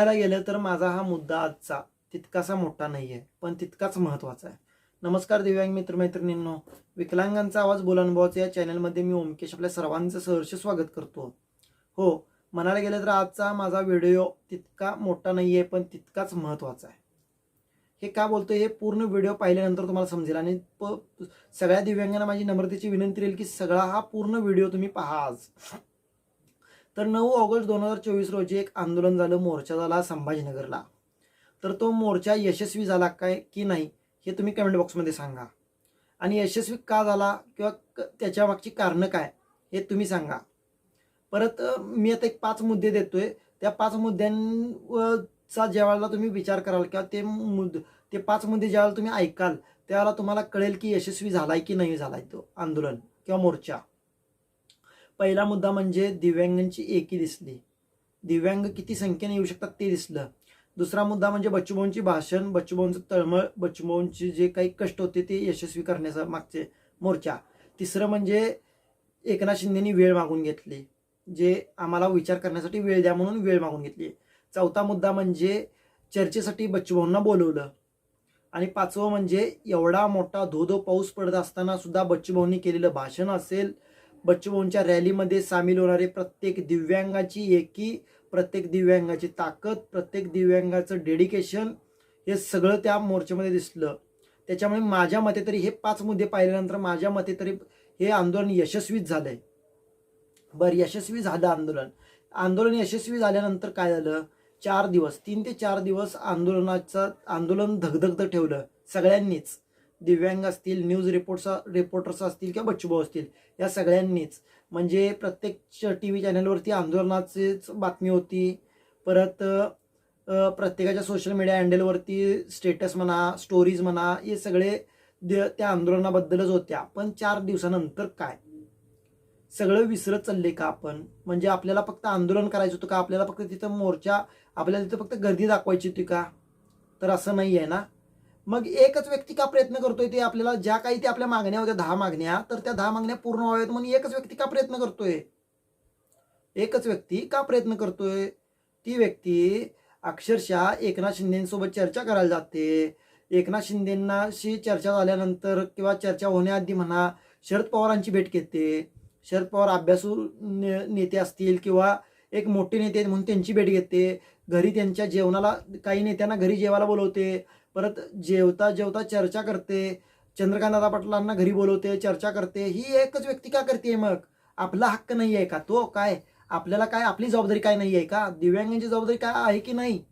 म्हणायला गेलं तर माझा हा मुद्दा आजचा तितकासा मोठा नाही आहे पण तितकाच महत्त्वाचा आहे. नमस्कार दिव्यांग मित्रमैत्रिणींनो विकलांगांचा आवाज बोलानुभवाचं या चॅनलमध्ये मी ओमकेश आपल्या सर्वांचं सहर्ष स्वागत करतो. हो म्हणायला गेलं तर आजचा माझा व्हिडिओ तितका मोठा नाही आहे पण तितकाच महत्त्वाचा आहे. हे का बोलतो हे पूर्ण व्हिडिओ पाहिल्यानंतर तुम्हाला समजेल. आणि प सगळ्या दिव्यांगांना माझी नम्रतेची विनंती राहील की सगळा हा पूर्ण व्हिडिओ तुम्ही पहा आज. तर नऊ ऑगस्ट दोन हजार चोवीस रोजी एक आंदोलन झालं मोर्चा झाला संभाजीनगरला. तर तो मोर्चा यशस्वी झाला काय की नाही हे तुम्ही कमेंट बॉक्समध्ये सांगा. आणि यशस्वी का झाला किंवा क- कारणं काय हे तुम्ही सांगा. परत मी आता एक पाच मुद्दे देतोय. त्या पाच मुद्द्यांचा ज्यावेळेला तुम्ही विचार कराल किंवा ते मुद ते पाच मुद्दे ज्यावेळेला तुम्ही ऐकाल त्यावेळेला तुम्हाला कळेल की यशस्वी झालाय की नाही झालाय तो आंदोलन किंवा मोर्चा. पहिला मुद्दा म्हणजे दिव्यांगांची एकी दिसली. दिव्यांग किती संख्येने येऊ शकतात ते दिसलं. दुसरा मुद्दा म्हणजे बच्चूभाऊंची भाषण बच्चूभाऊंचं तळमळ बच्चूभाऊंचे जे काही कष्ट होते ते यशस्वी करण्याचा मागचे मोर्चा. तिसरं म्हणजे एकनाथ शिंदेनी वेळ मागून घेतली जे आम्हाला विचार करण्यासाठी वेळ द्या म्हणून वेळ मागून घेतली. चौथा मुद्दा म्हणजे चर्चेसाठी बच्चूभाऊंना बोलवलं. आणि पाचवं म्हणजे एवढा मोठा धो धो पाऊस पडत असताना सुद्धा बच्चूभाऊंनी केलेलं भाषण असेल बच्चूभाऊंच्या रॅलीमध्ये सामील होणारे प्रत्येक दिव्यांगाची एकी प्रत्येक दिव्यांगाची ताकद प्रत्येक दिव्यांगाचं डेडिकेशन हे सगळं त्या मोर्चामध्ये दिसलं. त्याच्यामुळे माझ्या मते तरी हे पाच मुद्दे पाहिल्यानंतर माझ्या मते तरी हे आंदोलन यशस्वीच झालंय. बरं यशस्वी झालं आंदोलन. आंदोलन यशस्वी झाल्यानंतर काय झालं? चार दिवस तीन ते चार दिवस आंदोलनाचं आंदोलन धगधगत ठेवलं सगळ्यांनीच. दिव्यांग असतील न्यूज रिपोर्ट्स रिपोर्टर्स असतील किंवा बच्चूभाऊ असतील या सगळ्यांनीच. म्हणजे प्रत्येक टी व्ही चॅनलवरती आंदोलनाचीच बातमी होती. परत प्रत्येकाच्या सोशल मीडिया हँडलवरती स्टेटस म्हणा स्टोरीज म्हणा हे सगळे द- त्या आंदोलनाबद्दलच होत्या. पण चार दिवसानंतर काय? सगळं विसरत चालले का आपण? म्हणजे आपल्याला फक्त आंदोलन करायचं होतं का? आपल्याला फक्त तिथं मोर्चा आपल्याला तिथं फक्त गर्दी दाखवायची होती का? तर असं नाही आहे ना? मग एकच व्यक्ती का प्रयत्न करतोय ते आपल्याला ज्या काही ते आपल्या मागण्या होत्या दहा मागण्या तर त्या दहा मागण्या पूर्ण व्हाव्यात म्हणून एकच व्यक्ती का प्रयत्न करतोय? एकच व्यक्ती का प्रयत्न करतोय? ती व्यक्ती अक्षरशः एकनाथ शिंदेसोबत चर्चा करायला जाते. एकनाथ शिंदेंनाशी चर्चा झाल्यानंतर किंवा चर्चा होण्याआधी म्हणा शरद पवारांची भेट घेते. शरद पवार अभ्यासू ने- नेते असतील किंवा एक मोठे नेते म्हणून त्यांची भेट घेते. घरी त्यांच्या जेवणाला काही नेत्यांना घरी जेवायला बोलवते. परत जेवता जेवता चर्चा करते. चंद्रकांत दादा पाटलांना घरी बोलवते चर्चा करते. ही एकच व्यक्ती का करते मग? आपला हक्क नाही आहे का? तो काय? आपल्याला काय? आपली जबाबदारी काय नाही आहे का? दिव्यांगांची जबाबदारी काय आहे की नाही?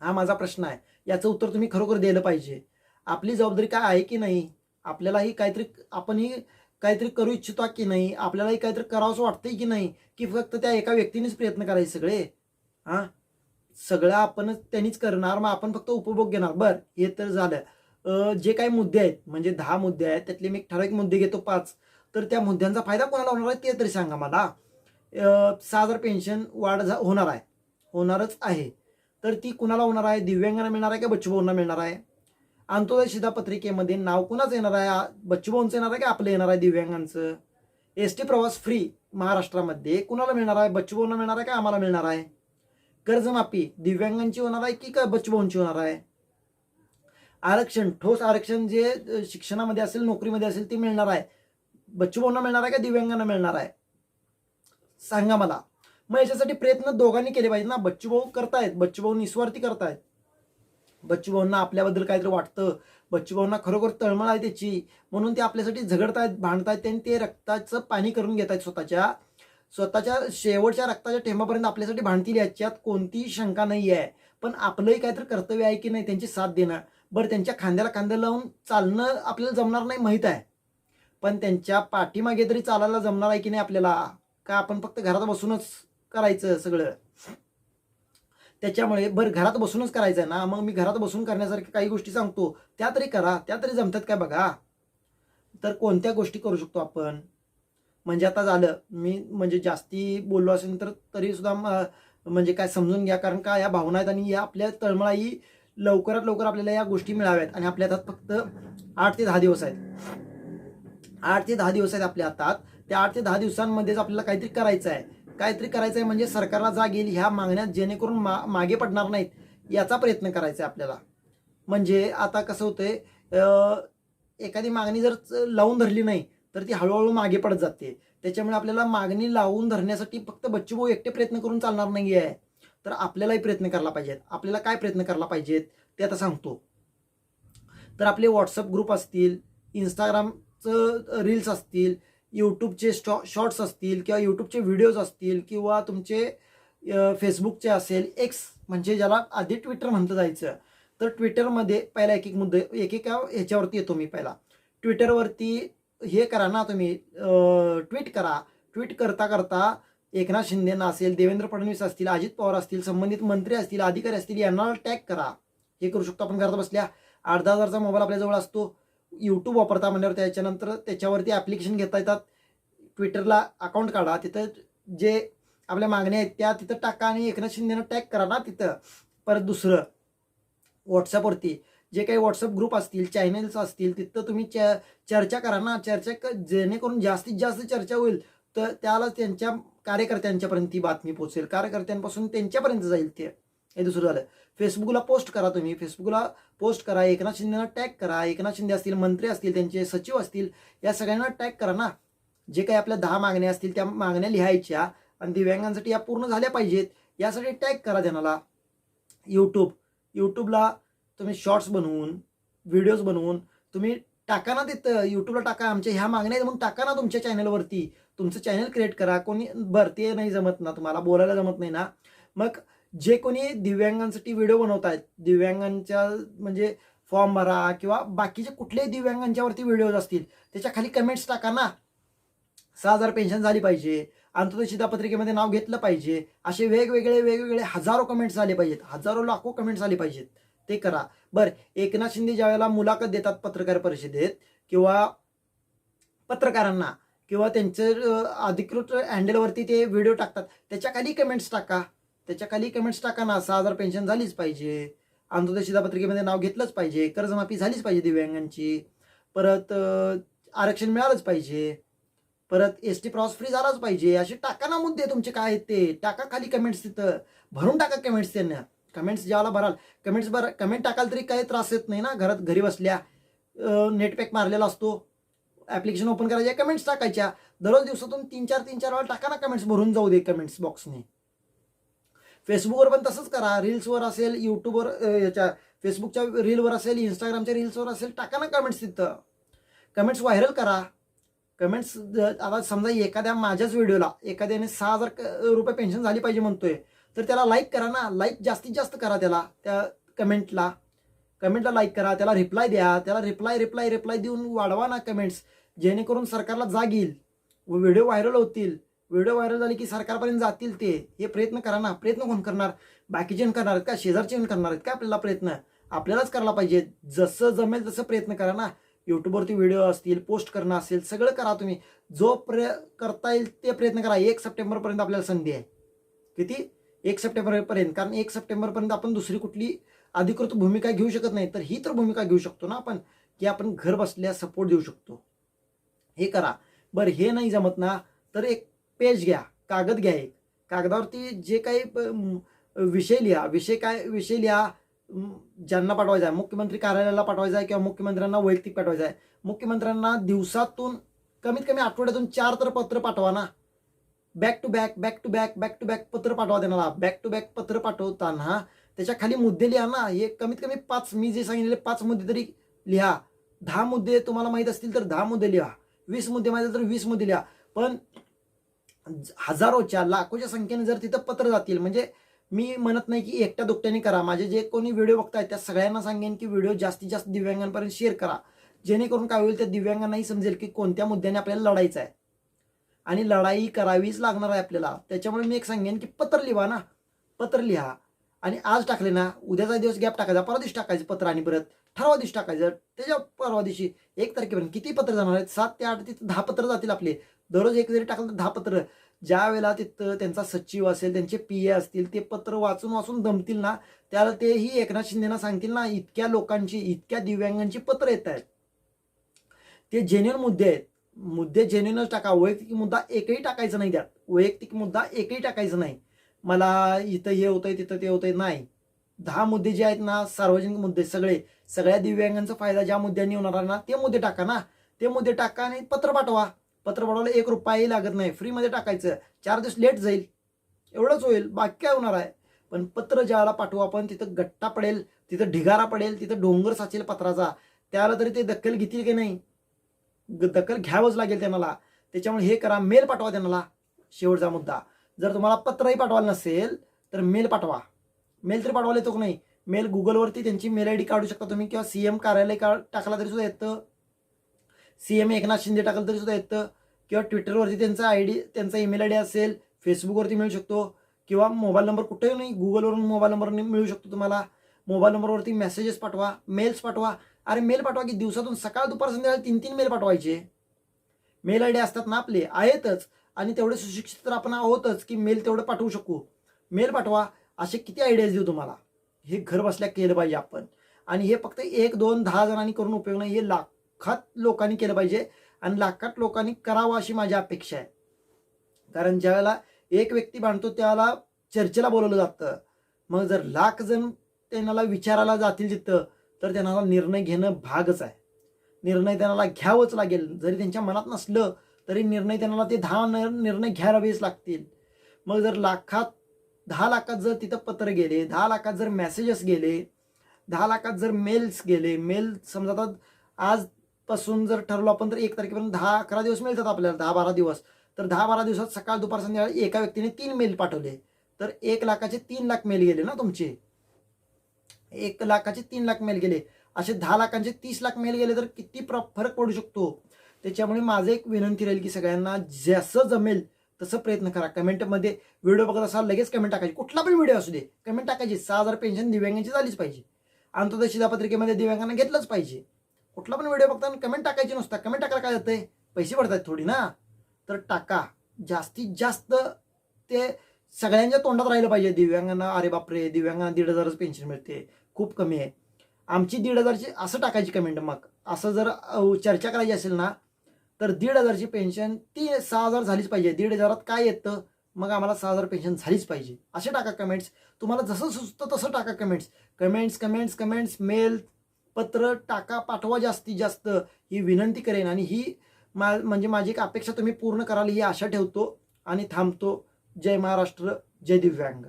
हा माझा प्रश्न आहे. याचं उत्तर तुम्ही खरोखर दिलं पाहिजे. आपली जबाबदारी काय आहे की नाही? आपल्यालाही काहीतरी आपणही काहीतरी करू इच्छितो की नाही? आपल्यालाही काहीतरी करावंसं वाटतंय की नाही? की फक्त त्या एका व्यक्तीनेच प्रयत्न करायचे सगळे? हां? सगळं आपणच त्यांनीच करणार मग आपण फक्त उपभोग घेणार. बर हे तर झालं. जे काही मुद्दे आहेत म्हणजे दहा मुद्दे आहेत त्यातले मी एक ठराविक मुद्दे घेतो पाच. तर त्या मुद्द्यांचा फायदा कोणाला होणार आहे ते तरी सांगा मला. सहा हजार पेन्शन वाढ झा- होणार आहे. होणारच आहे. तर ती कुणाला होणार आहे? दिव्यांगांना मिळणार आहे का बच्चूभाऊंना मिळणार आहे? अंत्योदय शिधापत्रिकेमध्ये नाव कुणाचं येणार आहे? बच्चूभाऊंचं येणार आहे का आपलं येणार आहे दिव्यांगांचं? एस टी प्रवास फ्री महाराष्ट्रामध्ये कुणाला मिळणार आहे? बच्चूभाऊंना मिळणार आहे का आम्हाला मिळणार आहे? कर्जमाफी दिव्यांगांची होणार आहे की का बच्चूभाऊंची होणार आहे? आरक्षण ठोस आरक्षण जे शिक्षणामध्ये असेल नोकरीमध्ये असेल ते मिळणार आहे. बच्चूभाऊंना मिळणार आहे का दिव्यांगांना मिळणार आहे? सांगा मला. मग याच्यासाठी प्रयत्न दोघांनी केले पाहिजे ना. बच्चूभाऊ करतायत. बच्चूभाऊ निस्वार्थी करतायत. बच्चूभाऊंना आपल्याबद्दल काहीतरी वाटतं. बच्चूभाऊंना खरोखर तळमळ आहे त्याची. म्हणून ते आपल्यासाठी झगडतायत भांडतायत आणि ते रक्ताचं पाणी करून घेत आहेत स्वतःच्या स्वतःच्या शेवटच्या रक्ताच्या ठेंबापर्यंत आपल्यासाठी भांडतील याच्यात कोणतीही शंका नाही आहे पण आपलंही काहीतरी कर्तव्य आहे की नाही त्यांची साथ देणं. बरं त्यांच्या खांद्याला खांद्या लावून चालणं आपल्याला जमणार नाही माहीत आहे. पण त्यांच्या पाठीमागे तरी चालायला जमणार आहे की नाही आपल्याला? का आपण फक्त घरात बसूनच करायचं सगळं? त्याच्यामुळे बरं घरात बसूनच करायचं आहे ना? मग मी घरात बसून करण्यासारख्या काही गोष्टी सांगतो. त्या तरी करा त्या तरी जमतात काय बघा? तर कोणत्या गोष्टी करू शकतो आपण? म्हणजे आता झालं. मी म्हणजे जास्ती बोललो असेल तर तरी सुद्धा म्हणजे काय समजून घ्या. कारण का या भावना आहेत आणि या आपल्या तळमळाही लवकरात लवकर आपल्याला या गोष्टी मिळाव्यात. आणि आपल्या हातात फक्त आठ ते दहा दिवस आहेत. आठ ते दहा दिवस आहेत आपल्या हातात. त्या आठ ते दहा दिवसांमध्येच आपल्याला काहीतरी करायचं आहे. काहीतरी करायचं आहे म्हणजे सरकारला जाग येईल ह्या मागण्यात जेणेकरून मा मागे पडणार नाहीत याचा प्रयत्न करायचा आहे आपल्याला. म्हणजे आता कसं होतंय एखादी मागणी जर लावून धरली नाही तर ती हळूहळू मागे पडत जाते. त्याच्यामुळे आपल्याला मागणी लावून धरण्यासाठी फक्त बच्चूभाऊ एकटे प्रयत्न करून चालणार नाही आहे तर आपल्यालाही प्रयत्न करायला पाहिजेत. आपल्याला काय प्रयत्न करायला पाहिजेत ते आता सांगतो. तर आपले व्हॉट्सअप ग्रुप असतील इंस्टाग्रामचं रील्स असतील यूट्यूबचे स्टॉ शॉर्ट्स असतील किंवा यूट्यूबचे व्हिडिओज असतील किंवा तुमचे फेसबुकचे असेल एक्स म्हणजे ज्याला आधी ट्विटर म्हणतं जायचं. तर ट्विटरमध्ये पहिला एक एक मुद्दे एक एक ह्याच्यावरती येतो मी पहिला. ट्विटरवरती हे करा ना तुम्ही. ट्विट करा. ट्विट करता करता एकनाथ शिंदेना असेल देवेंद्र फडणवीस असतील अजित पवार असतील संबंधित मंत्री असतील अधिकारी असतील यांना टॅग करा. हे करू शकतो आपण घरात बसल्या. आठ दहा हजारचा मोबाईल आपल्याजवळ असतो. यूट्यूब वापरता म्हणल्यावर त्याच्यानंतर त्याच्यावरती ॲप्लिकेशन घेता येतात. ट्विटरला अकाउंट काढा. तिथं जे आपल्या मागण्या आहेत त्या तिथं टाका आणि एकनाथ शिंदेनं टॅग करा ना तिथं. परत दुसरं. व्हॉट्सअपवरती जे काही व्हॉट्सअप ग्रुप असतील चॅनल्स असतील तिथं तुम्ही चर्चा करा ना. चर्चा क जेणेकरून जास्तीत जास्त चर्चा होईल तर त्याला त्यांच्या कार्यकर्त्यांच्यापर्यंत ती बातमी पोहोचेल. कार्यकर्त्यांपासून त्यांच्यापर्यंत जाईल ते. हे दुसरं झालं. फेसबुकला पोस्ट करा तुम्ही. फेसबुकला पोस्ट करा. एकनाथ शिंदेना टॅग करा. एकनाथ शिंदे असतील मंत्री असतील त्यांचे सचिव असतील या सगळ्यांना टॅग करा ना. जे काही आपल्या दहा मागण्या असतील त्या मागण्या लिहायच्या आणि दिव्यांगांसाठी या पूर्ण झाल्या पाहिजेत. यासाठी टॅग करा त्यांना. यूट्यूब यूट्यूबला तुम्ही शॉर्ट्स बनवून व्हिडिओज बनवून तुम्ही टाका ना तिथं यूट्यूबला टाका आमच्या ह्या मागण्या आहेत म्हणून टाका ना तुमच्या चॅनलवरती तुमचं चॅनल क्रिएट करा कोणी भरती नाही जमत ना तुम्हाला बोलायला जमत नाही ना. मग जे कोणी दिव्यांगांसाठी व्हिडिओ बनवत आहेत दिव्यांगांच्या म्हणजे फॉर्म भरा किंवा बाकीचे कुठल्याही दिव्यांगांच्यावरती व्हिडिओज असतील त्याच्याखाली कमेंट्स टाका ना. सहा हजार पेन्शन झाली पाहिजे अंत्योदय शिधापत्रिकेमध्ये नाव घेतलं पाहिजे असे वेगवेगळे वेगवेगळे हजारो कमेंट्स आले पाहिजेत हजारो लाखो कमेंट्स आले पाहिजेत. ते करा. बरं एकनाथ शिंदे ज्यावेळेला मुलाखत देतात पत्रकार परिषदेत किंवा पत्रकारांना किंवा त्यांचं अधिकृत हँडलवरती ते व्हिडिओ टाकतात त्याच्याखाली कमेंट्स टाका. त्याच्याखाली कमेंट्स टाका ना. सहा हजार पेन्शन झालीच पाहिजे. अंत्योदय शिधापत्रिकेमध्ये नाव घेतलंच पाहिजे. कर्जमाफी झालीच पाहिजे दिव्यांगांची. परत आरक्षण मिळालंच पाहिजे. परत एस टी प्रवास फ्री झालाच पाहिजे. असे टाका ना मुद्दे तुमचे काय आहेत ते. टाका खाली कमेंट्स तिथं. भरून टाका कमेंट्स त्यांना. कमेंट्स ज्याला भराल कमेंट्स भर कमेंट टाकाल तरी काही त्रास येत नाही ना घरात घरी बसल्या. नेटपॅक मारलेला असतो. ॲप्लिकेशन ओपन करायच्या कमेंट्स टाकायच्या. दररोज दिवसातून तीन चार तीन चार वेळा टाका ना कमेंट्स भरून जाऊ दे कमेंट्स बॉक्सने फेसबुकवर पण तसंच करा. रील्सवर असेल यूट्यूबवर याच्या फेसबुकच्या रीलवर असेल इंस्टाग्रामच्या रील्सवर असेल टाका ना कमेंट्स तिथं. कमेंट्स व्हायरल करा. कमेंट्स आता समजा एखाद्या माझ्याच व्हिडिओला एखाद्याने सहा हजार रुपये पेन्शन झाली पाहिजे म्हणतोय. तर त्याला लाईक करा ना. लाईक जास्तीत जास्त करा त्याला. त्या कमेंटला कमेंटला लाईक करा. त्याला रिप्लाय द्या. त्याला रिप्लाय रिप्लाय रिप्लाय देऊन वाढवा ना कमेंट्स जेणेकरून सरकारला जाग येईल. व्हिडिओ व्हायरल होतील. व्हिडिओ व्हायरल झाले की सरकारपर्यंत जातील ते. हे प्रयत्न करा ना. प्रयत्न कोण करणार? बाकीचे करणार आहेत का? शेजारचे करणार आहेत का आपल्याला प्रयत्न? आपल्यालाच करायला पाहिजे. जसं जमेल तसं प्रयत्न करा ना. यूट्यूबवरती व्हिडिओ असतील पोस्ट करणं असेल सगळं करा तुम्ही. जो प्रय करता येईल ते प्रयत्न करा. एक सप्टेंबरपर्यंत आपल्याला संधी आहे. किती? एक सप्टेंबरपर्यंत. कारण एक सप्टेंबरपर्यंत आपण दुसरी कुठली अधिकृत भूमिका घेऊ शकत नाही. तर ही तर भूमिका घेऊ शकतो ना आपण की आपण घर बसल्या सपोर्ट देऊ शकतो. हे करा. बरं हे नाही जमत ना तर एक पेज घ्या. कागद घ्या एक. कागदावरती जे काही विषय लिहा. विषय काय विषय लिहा. ज्यांना पाठवायचा आहे. मुख्यमंत्री कार्यालयाला पाठवायचा आहे किंवा मुख्यमंत्र्यांना वैयक्तिक पाठवायचा आहे. मुख्यमंत्र्यांना दिवसातून कमीत कमी आठवड्यातून चार तर पत्र पाठवा ना. Back to back back to back back to back पत्र पाठवा त्यांना बॅक टू बॅक पत्र पाठवताना त्याच्याखाली मुद्दे लिहा ना. हे कमीत कमी पाच मी जे सांगितले पाच मुद्दे तरी लिहा. दहा मुद्दे तुम्हाला माहीत असतील तर दहा मुद्दे लिहा. वीस मुद्दे माहीत तर वीस मुद्दे लिहा. पण हजारोच्या लाखोच्या संख्येने जर तिथं पत्र जातील म्हणजे मी म्हणत नाही की एकट्या दुकट्याने करा. माझे जे कोणी व्हिडिओ बघतायत त्या सगळ्यांना सांगेन की व्हिडिओ जास्तीत जास्त दिव्यांगांपर्यंत शेअर करा. जेणेकरून काय होईल त्या दिव्यांगांनाही समजेल की कोणत्या मुद्द्याने आपल्याला लढायचं आहे. आणि लढाई करावीच लागणार आहे आपल्याला. त्याच्यामुळे मी एक सांगेन की पत्र लिहा ना. पत्र लिहा. आणि आज टाकले ना उद्याचा दिवस गॅप टाकायचा परवा दिवशी टाकायचं पत्र आणि परत. ठरवा दिवशी टाकायचं. त्याच्या परवा दिवशी एक तारखेपर्यंत किती पत्र जाणार आहेत? सात ते आठ तिथं दहा पत्र जातील आपले. दररोज एक जरी टाकलं तर दहा पत्र. ज्या वेळेला तिथं त्यांचा सचिव असेल त्यांचे पी ए असतील ते पत्र वाचून वाचून दमतील ना त्याला तेही एकनाथ शिंदेना सांगतील ना इतक्या लोकांची इतक्या दिव्यांगांची पत्र येत आहेत. ते जेन्युअन मुद्दे आहेत. मुद्दे जेन्युनच टाका वैयक्तिक मुद्दा एकही टाकायचा नाही त्यात. वैयक्तिक मुद्दा एकही टाकायचा नाही. मला इथं हे होतंय तिथं ते होतंय नाही. दहा मुद्दे जे आहेत ना सार्वजनिक मुद्दे सगळे सगळ्या दिव्यांगांचा फायदा ज्या मुद्द्यांनी होणार आहे ना ते मुद्दे टाका ना. ते मुद्दे टाका आणि पत्र पाठवा. पत्र पाठवायला एक रुपयाही लागत नाही. फ्रीमध्ये टाकायचं. चार दिवस लेट जाईल. एवढंच होईल. बाकी काय होणार आहे? पण पत्र ज्याला पाठवू आपण तिथं गट्टा पडेल तिथं ढिगारा पडेल तिथं डोंगर साचेल पत्राचा. त्याला तरी ते दखल घेतील की नाही? दखल घ्यावंच लागेल त्यांना त्याच्यामुळे हे करा मेल पाठवा त्यांना शेवटचा मुद्दा. जर तुम्हाला पत्रही पाठवायला नसेल तर मेल पाठवा. मेल तरी पाठवायला येतो की नाही? मेल गुगलवरती त्यांची मेल आय डी काढू शकता तुम्ही किंवा सी एम कार्यालय का टाकला तरी सुद्धा येतं. सी एम एकनाथ शिंदे टाकलं तरी सुद्धा येतं. किंवा ट्विटरवरती त्यांचा आय डी त्यांचा ईमेल आय डी असेल फेसबुकवरती मिळू शकतो. किंवा मोबाईल नंबर कुठेही नाही गुगलवरून मोबाईल नंबर मिळू शकतो तुम्हाला. मोबाईल नंबरवरती मेसेजेस पाठवा मेल्स पाठवा. अरे मेल पाठवा की दिवसातून सकाळ दुपार संध्याकाळी तीन तीन मेल पाठवायचे. मेल आय डी असतात ना आपले आहेतच. आणि तेवढे सुशिक्षित तर आपण आहोतच की मेल तेवढं पाठवू शकू. मेल पाठवा असे किती आयडियाज देऊ तुम्हाला? हे घर बसल्या केलं पाहिजे आपण. आणि हे फक्त एक दोन दहा जणांनी करून उपयोग नाही हे लाखात लोकांनी केलं पाहिजे. आणि लाखात लोकांनी करावं अशी माझी अपेक्षा आहे. कारण ज्यावेळेला एक व्यक्ती बांधतो त्याला चर्चेला बोलवलं जातं. मग जर लाख जण त्यांना विचारायला जातील तिथं तर त्यांना निर्णय घेणं भागच आहे. निर्णय त्यांना घ्यावंच लागेल. जरी त्यांच्या मनात नसलं तरी निर्णय त्यांना ते दहा न- निर्णय घ्यावेच लागतील. मग जर लाखात दहा लाखात जर तिथं पत्र गेले दहा लाखात जर मेसेजेस गेले दहा लाखात जर मेल्स गेले मेल समजा आता आजपासून जर ठरलो आपण तर एक तारखेपर्यंत दहा अकरा दिवस मिळतात आपल्याला दहा बारा दिवस. तर दहा बारा दिवसात सकाळ दुपार संध्याकाळी एका व्यक्तीने तीन मेल पाठवले. तर एक लाखाचे तीन लाख मेल गेले ना तुमचे? एक लाखाचे तीन लाख मेल गेले. असे दहा लाखांचे तीस लाख मेल गेले तर किती प्र फरक पडू शकतो? त्याच्यामुळे माझं एक विनंती राहील की सगळ्यांना जसं जमेल तसं प्रयत्न करा. कमेंटमध्ये व्हिडिओ बघत असाल लगेच कमेंट टाकायची. कुठला पण व्हिडिओ असू दे कमेंट टाकायची. सहा हजार पेन्शन दिव्यांगांची झालीच पाहिजे. अंतोदय शिधापत्रिकेमध्ये दिव्यांगांना घेतलंच पाहिजे. कुठला पण व्हिडिओ बघताना कमेंट टाकायची नुसता. कमेंट टाकायला काय जाते पैसे पडतात थोडी ना. तर टाका. जास्तीत जास्त ते सगळ्यांच्या तोंडात राहिलं पाहिजे. दिव्यांगांना अरे बापरे दिव्यांगांना दीड हजारच पेन्शन मिळते. खूप कमी आहे. आमची दीड हजारची असं टाकायची कमेंट मग. असं जर चर्चा करायची असेल ना तर दीड हजारची पेन्शन ती सहा हजार झालीच पाहिजे. दीड हजारात काय येतं? मग आम्हाला सहा हजार पेन्शन झालीच पाहिजे. असे टाका कमेंट्स. तुम्हाला जसं सुचतं तसं टाका comments. Comments comments comments mail पत्र टाका पाठवा जास्तीत जास्त. ही विनंती करेन आणि ही मा म्हणजे माझी एक अपेक्षा तुम्ही पूर्ण कराल ही आशा ठेवतो आणि थांबतो. जय महाराष्ट्र जय दिव्यांग.